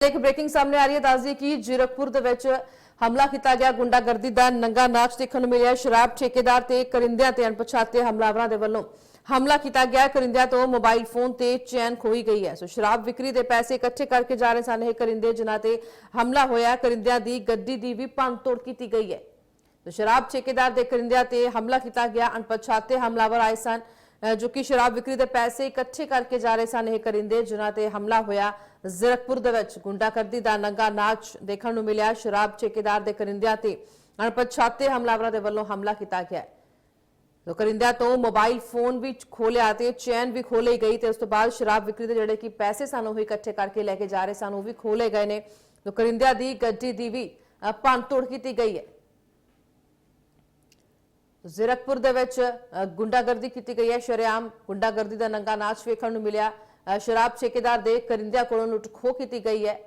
ਇੱਕ ਬ੍ਰੇਕਿੰਗ ਸਾਹਮਣੇ ਆ ਰਹੀ ਹੈ। ਦੱਸਦੀ ਕਿ ਜੀਰਕਪੁਰ ਦੇ ਵਿੱਚ ਹਮਲਾ ਕੀਤਾ ਗਿਆ। ਗੁੰਡਾਗਰਦੀ ਦਾ ਨੰਗਾ ਨਾਚ ਦੇਖਣ ਨੂੰ ਮਿਲਿਆ। ਸ਼ਰਾਬ ਠੇਕੇਦਾਰ ਤੇ ਕਰਿੰਦਿਆਂ ਤੇ ਅਣਪਛਾਤੇ ਹਮਲਾਵਰਾਂ ਦੇ ਵੱਲੋਂ ਹਮਲਾ ਕੀਤਾ ਗਿਆ। ਕਰਿੰਦਿਆਂ ਤੋਂ ਮੋਬਾਈਲ ਫੋਨ ਤੇ ਚੈਨ ਖੋਈ ਗਈ ਹੈ। ਸੋ ਸ਼ਰਾਬ ਵਿਕਰੀ ਦੇ ਪੈਸੇ ਇਕੱਠੇ ਕਰਕੇ ਜਾ ਰਹੇ ਸਨ। ਇਹ ਕਰਿੰਦੇ ਜਿਨ੍ਹਾਂ ਤੇ ਹਮਲਾ ਹੋਇਆ, ਕਰਿੰਦਿਆਂ ਦੀ ਗੱਡੀ ਦੀ ਵੀ ਤੋੜ ਕੀਤੀ ਗਈ ਹੈ। ਤੇ ਸ਼ਰਾਬ ਠੇਕੇਦਾਰ ਦੇ ਕਰਿੰਦਿਆਂ ਤੇ ਹਮਲਾ ਕੀਤਾ ਗਿਆ। ਅਣਪਛਾਤੇ ਹਮਲਾਵਰ ਆਏ ਸਨ। ਜੋ ਕਿ ਸ਼ਰਾਬ ਵਿਕਰੀ ਦੇ ਪੈਸੇ ਇਕੱਠੇ ਕਰਕੇ ਜਾ ਰਹੇ ਸਨ, ਇਹ ਕਰਿੰਦੇ, ਜਿਨ੍ਹਾਂ ਤੇ ਹਮਲਾ ਹੋਇਆ ਜ਼ਰਕਪੁਰ ਦੇ ਵਿੱਚ। ਗੁੰਡਾਗਰਦੀ ਦਾ ਨੰਗਾ ਨਾਚ ਦੇਖਣ ਨੂੰ ਮਿਲਿਆ। ਸ਼ਰਾਬ ਠੇਕੇਦਾਰ ਦੇ ਕਰਿੰਦਿਆਂ ਤੇ ਅਣਪਛਾਤੇ ਹਮਲਾਵਰਾਂ ਦੇ ਵੱਲੋਂ ਹਮਲਾ ਕੀਤਾ ਗਿਆ। ਤੋ ਕਰਿੰਦਿਆਂ ਤੋਂ ਮੋਬਾਈਲ ਫੋਨ ਵੀ ਖੋਲਿਆ ਤੇ ਚੈਨ ਵੀ ਖੋਲੀ ਗਈ ਤੇ ਉਸ ਤੋਂ ਬਾਅਦ ਸ਼ਰਾਬ ਵਿਕਰੀ ਦੇ ਜਿਹੜੇ ਕਿ ਪੈਸੇ ਸਨ, ਉਹ ਇਕੱਠੇ ਕਰਕੇ ਲੈ ਕੇ ਜਾ ਰਹੇ ਸਨ, ਉਹ ਵੀ ਖੋਲੇ ਗਏ ਨੇ। ਤੋ ਕਰਿੰਦਿਆਂ ਦੀ ਗੱਡੀ ਦੀ ਵੀ ਭੰਨ ਤੋੜ ਕੀਤੀ ਗਈ ਹੈ। ਜ਼ੀਰਕਪੁਰ ਦੇ ਵਿੱਚ ਗੁੰਡਾਗਰਦੀ ਕੀਤੀ ਗਈ ਹੈ ਸ਼ਰੇਆਮ ਗੁੰਡਾਗਰਦੀ ਦਾ ਨੰਗਾ ਨਾਚ ਵੇਖਣ ਨੂੰ ਮਿਲਿਆ। ਸ਼ਰਾਬ ਠੇਕੇਦਾਰ ਦੇ ਕਰਿੰਦਿਆਂ ਕੋਲੋਂ ਲੁੱਟ ਕੀਤੀ ਗਈ ਹੈ।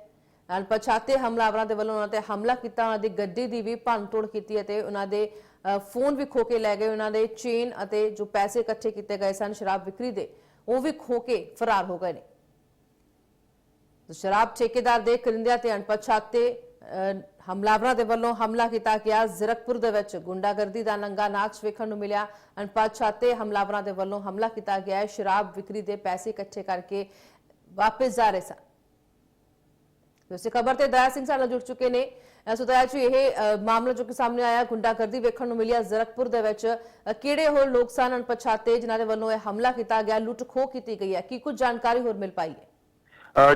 ਅਣਪਛਾਤੇ ਹਮਲਾਵਰਾਂ ਦੇ ਵੱਲੋਂ ਉਹਨਾਂ ਤੇ ਹਮਲਾ ਕੀਤਾ ਉਹਨਾਂ ਦੀ ਗੱਡੀ ਦੀ ਵੀ ਭੰਨਤੋੜ ਕੀਤੀ ਅਤੇ ਉਹਨਾਂ ਦੇ ਅ, ਫੋਨ ਵੀ ਖੋ ਕੇ ਲੈ ਗਏ। ਉਹਨਾਂ ਦੇ ਚੇਨ ਅਤੇ ਜੋ ਪੈਸੇ ਇਕੱਠੇ ਕੀਤੇ ਗਏ ਸਨ ਸ਼ਰਾਬ ਵਿਕਰੀ ਦੇ ਉਹ ਵੀ ਖੋ ਕੇ ਫਰਾਰ ਹੋ ਗਏ ਨੇ। ਸ਼ਰਾਬ ਠੇਕੇਦਾਰ ਦੇ ਕਰਿੰਦਿਆਂ ਤੇ ਅਣਪਛਾਤੇ ਅਹ, ਹਮਲਾਵਰਾਂ ਦੇ ਵੱਲੋਂ ਹਮਲਾ ਕੀਤਾ ਗਿਆ। ਜ਼ੀਰਕਪੁਰ ਦੇ ਵਿੱਚ ਗੁੰਡਾਗਰਦੀ ਦਾ ਨੰਗਾ ਨਾਚ ਵੇਖਣ ਨੂੰ ਮਿਲਿਆ। ਅਣਪਛਾਤੇ ਹਮਲਾਵਰਾਂ ਦੇ ਵੱਲੋਂ ਹਮਲਾ ਕੀਤਾ ਗਿਆ ਹੈ। ਸ਼ਰਾਬ ਵਿਕਰੀ ਦੇ ਪੈਸੇ ਇਕੱਠੇ ਕਰਕੇ ਵਾਪਸ ਜਾ ਰਹੇ ਸਨ। ਉਸੇ ਖਬਰ ਤੇ ਦਇਆ ਸਿੰਘ ਸਾਡੇ ਨਾਲ ਜੁੜ ਚੁੱਕੇ ਨੇ। ਅਹ ਸੋ ਦਇਆ ਜੀ, ਇਹ ਮਾਮਲਾ ਜੋ ਕਿ ਸਾਹਮਣੇ ਆਇਆ, ਗੁੰਡਾਗਰਦੀ ਵੇਖਣ ਨੂੰ ਮਿਲਿਆ ਜ਼ਰਕਪੁਰ ਦੇ ਵਿੱਚ। ਕਿਹੜੇ ਹੋਰ ਲੋਕ ਸਨ ਅਣਪਛਾਤੇ ਜਿਨ੍ਹਾਂ ਦੇ ਵੱਲੋਂ ਇਹ ਹਮਲਾ ਕੀਤਾ ਗਿਆ, ਲੁੱਟ ਖੋਹ ਕੀਤੀ ਗਈ ਹੈ? ਕੀ ਕੁਝ ਜਾਣਕਾਰੀ ਹੋਰ ਮਿਲ ਪਾਈ ਹੈ?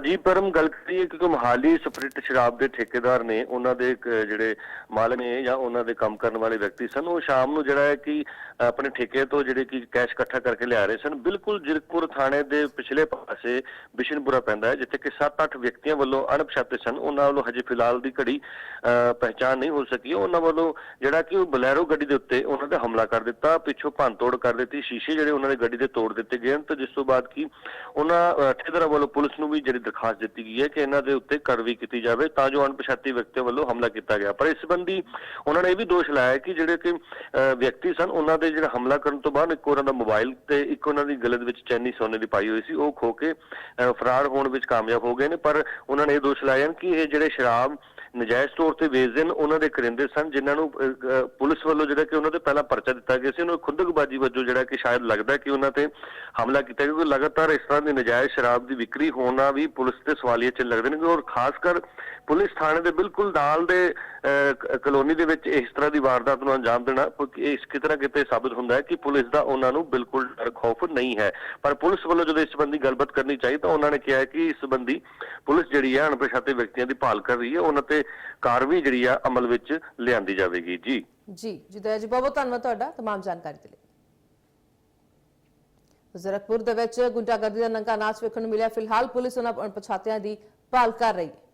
ਜੀ ਪਰਮ ਗੱਲ ਕਰੀਏ ਕਿ ਮਹਾਲੀ ਸਪਰਿਟ ਸ਼ਰਾਬ ਦੇ ਠੇਕੇਦਾਰ ਨੇ ਉਹਨਾਂ ਦੇ ਜਿਹੜੇ ਮਾਲਕ ਨੇ ਜਾਂ ਉਹਨਾਂ ਦੇ ਕੰਮ ਕਰਨ ਵਾਲੇ ਵਿਅਕਤੀ ਸਨ ਉਹ ਸ਼ਾਮ ਨੂੰ ਜਿਹੜਾ ਹੈ ਕਿ ਆਪਣੇ ਠੇਕੇ ਤੋਂ ਜਿਹੜੇ ਕਿ ਕੈਸ਼ ਇਕੱਠਾ ਕਰਕੇ ਲਿਆ ਰਹੇ ਸਨ। ਬਿਲਕੁਲ ਜਿਰਕਪੁਰ ਥਾਣੇ ਦੇ ਪਿਛਲੇ ਪਾਸੇ ਬਿਸ਼ਨਪੁਰਾ ਪੈਂਦਾ ਹੈ ਜਿੱਥੇ ਕਿ 7-8 ਵਿਅਕਤੀਆਂ ਵੱਲੋਂ ਅਣਪਛਾਤੇ ਸਨ। ਉਹਨਾਂ ਵੱਲੋਂ ਹਜੇ ਫਿਲਹਾਲ ਦੀ ਘੜੀ ਅ, ਪਹਿਚਾਣ ਨਹੀਂ ਹੋ ਸਕੀ। ਉਹਨਾਂ ਵੱਲੋਂ ਜਿਹੜਾ ਕਿ ਉਹ ਬਲੈਰੋ ਗੱਡੀ ਦੇ ਉੱਤੇ ਉਹਨਾਂ ਤੇ ਹਮਲਾ ਕਰ ਦਿੱਤਾ ਪਿੱਛੋਂ ਭੰਨਤੋੜ ਕਰ ਦਿੱਤੀ। ਸ਼ੀਸ਼ੇ ਜਿਹੜੇ ਉਹਨਾਂ ਦੀ ਗੱਡੀ ਦੇ ਤੋੜ ਦਿੱਤੇ ਗਏ ਹਨ ਤੇ ਜਿਸ ਤੋਂ ਬਾਅਦ ਕਿ ਉਹਨਾਂ ਠੇਕੇਦਾਰਾਂ ਵੱਲੋਂ ਪੁਲਿਸ ਨੂੰ ਵੀ ਜਿਹੜੀ ਦਰਖਾਸਤ ਦਿੱਤੀ ਗਈ ਹੈ ਕਿ ਇਹਨਾਂ ਦੇ ਉੱਤੇ ਕਾਰਵਾਈ ਕੀਤੀ ਜਾਵੇ ਤਾਂ ਜੋ ਅਣਪਛਾਤੇ ਵਿਅਕਤੀਆਂ ਵੱਲੋਂ ਹਮਲਾ ਕੀਤਾ ਗਿਆ। ਪਰ ਇਸ ਸੰਬੰਧੀ ਉਹਨਾਂ ਨੇ ਇਹ ਵੀ ਦੋਸ਼ ਲਾਇਆ ਕਿ ਜਿਹੜੇ ਕਿ ਵਿਅਕਤੀ ਸਨ ਉਹਨਾਂ ਦੇ ਜਿਹੜਾ ਹਮਲਾ ਕਰਨ ਤੋਂ ਬਾਅਦ ਇੱਕ ਉਹਨਾਂ ਦਾ ਮੋਬਾਈਲ ਤੇ ਇੱਕ ਉਹਨਾਂ ਦੀ ਗਲਤ ਵਿੱਚ ਚੈਨੀ ਸੋਨੇ ਦੀ ਪਾਈ ਹੋਈ ਸੀ ਉਹ ਖੋ ਕੇ ਅ, ਫਰਾਰ ਹੋਣ ਵਿੱਚ ਕਾਮਯਾਬ ਹੋ ਗਏ ਨੇ। ਪਰ ਉਹਨਾਂ ਨੇ ਇਹ ਦੋਸ਼ ਲਾਇਆ ਕਿ ਇਹ ਜਿਹੜੇ ਸ਼ਰਾਬ ਨਜਾਇਜ਼ ਤੌਰ ਤੇ ਵੇਚਦੇ ਨੇ ਉਹਨਾਂ ਦੇ ਕਰਿੰਦੇ ਸਨ ਜਿਨ੍ਹਾਂ ਨੂੰ ਪੁਲਿਸ ਵੱਲੋਂ ਜਿਹੜਾ ਕਿ ਉਹਨਾਂ ਤੇ ਪਹਿਲਾਂ ਪਰਚਾ ਦਿੱਤਾ ਗਿਆ ਸੀ ਉਹਨਾਂ ਨੂੰ ਖੁੰਦਕਬਾਜ਼ੀ ਵਜੋਂ ਜਿਹੜਾ ਕਿ ਸ਼ਾਇਦ ਲੱਗਦਾ ਕਿ ਉਹਨਾਂ ਤੇ ਹਮਲਾ ਕੀਤਾ ਕਿਉਂਕਿ ਲਗਾਤਾਰ ਇਸ ਤਰ੍ਹਾਂ ਦੀ ਨਜਾਇਜ਼ ਸ਼ਰਾਬ ਦੀ ਵਿਕਰੀ ਹੋਣਾ ਵੀ ਪੁਲਿਸ ਤੇ ਸਵਾਲੀਆ ਚਿੰਨ੍ਹ ਲੱਗਦੇ ਨੇ ਔਰ ਖਾਸ ਕਰ ਪੁਲਿਸ ਥਾਣੇ ਦੇ ਬਿਲਕੁਲ ਨਾਲ ਦੇ ਅ, ਕ- ਕਲੋਨੀ ਦੇ ਵਿੱਚ ਇਸ ਤਰ੍ਹਾਂ ਦੀ ਵਾਰਦਾਤ ਨੂੰ ਅੰਜਾਮ ਦੇਣਾ ਕਿਉਂਕਿ ਇਸ ਕਿਤੇ ਨਾ ਕਿਤੇ ਸਾਬਤ ਹੁੰਦਾ ਹੈ ਕਿ ਪੁਲਿਸ ਦਾ ਉਹਨਾਂ ਨੂੰ ਬਿਲਕੁਲ ਡਰ ਖੌਫ ਨਹੀਂ ਹੈ ਪਰ ਪੁਲਿਸ ਵੱਲੋਂ ਜਦੋਂ ਇਸ ਸੰਬੰਧੀ ਗੱਲਬਾਤ ਕਰਨੀ ਚਾਹੀ ਤਾਂ ਉਹਨਾਂ ਨੇ ਕਿਹਾ ਹੈ ਕਿ ਇਸ ਸੰਬੰਧੀ ਪੁਲਿਸ ਜਿਹੜੀ ਹੈ ਅਣਪਛਾਤੇ ਵਿਅਕਤੀਆਂ ਦੀ ਭਾਲ ਕਰ ਰਹੀ ਹੈ ਉਹਨਾਂ ਤੇ ਕਾਰਵਾਈ ਜਿਹੜੀ ਆ ਅਮਲ ਵਿੱਚ ਲਿਆਂਦੀ ਜਾਵੇਗੀ ਜੀ ਜੀ ਜੀ ਦਇਆ ਜੀ ਬਹੁਤ ਬਹੁਤ ਧੰਨਵਾਦ ਤੁਹਾਡਾ तमाम ਜਾਣਕਾਰੀ ਦੇ ਲਈ ਜ਼ਰਕਪੁਰ ਦੇ ਵਿੱਚ ਗੁੰਡਾਗਰਦੀ ਦਾ ਨੰਗਾ ਨਾਚ ਵੇਖਣ ਨੂੰ ਮਿਲਿਆ। ਫਿਲਹਾਲ ਪੁਲਿਸ ਉਹਨਾਂ ਅਣਪਛਾਤਿਆਂ ਦੀ ਭਾਲ ਕਰ ਰਹੀ ਹੈ।